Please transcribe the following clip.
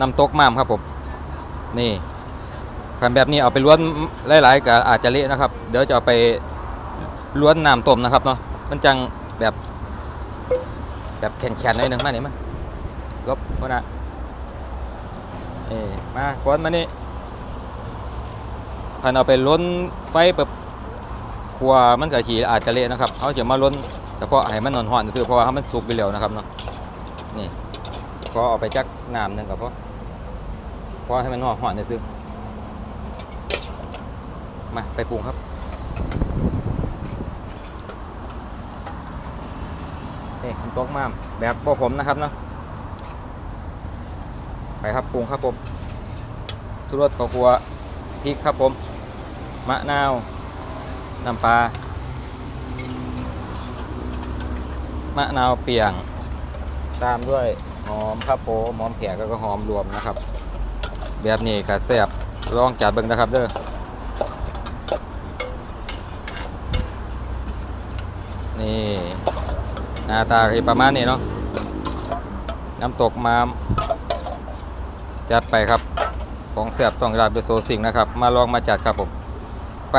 น้ำตกมามครับผมนี่คันแบบนี้เอาไปล้วนหลายๆก็อาจจะเละนะครับ เดี๋ยวจะเอาไปล้วนน้ำต้มนะครับเนาะมันจังแบบแบบแข็งๆหน่อยหนึงมานี่มาลบพวกนะเอ้มาก้อนมานี่คันเอาไปล้นไฟแบบครัวมันก็ขีอาจจะเละนะครับเอาจะมาล้นเฉพาะให้มันนอนห่อนซื่อเพราะว่ามันสุกไปแล้วนะครับเนาะนี่พอเอาไปจักน้ำหนึ่งก็พ อพอให้มันห่อนๆซื่อมาไปปรุงครับนี่มันตกมามแบบพวกผมนะครับเนาะไปครับปรุงครับผมทุรสข้าวคั่วพริกครับผม มะนาว น้ำปลามะนาวเปียง ตามด้วยหอมครับผมหอมแขกแล้วก็หอมรวมนะครับ แบบนี้ก็แซ่บลองจัดเบิ่งนะครับเด้อนี่หน้าตาคือประมาณนี้เนาะน้ำตกมามจัดไปครับ ของแสบต้องราบด้วยโซสิงนะครับ มาลองมาจัดครับผม ไป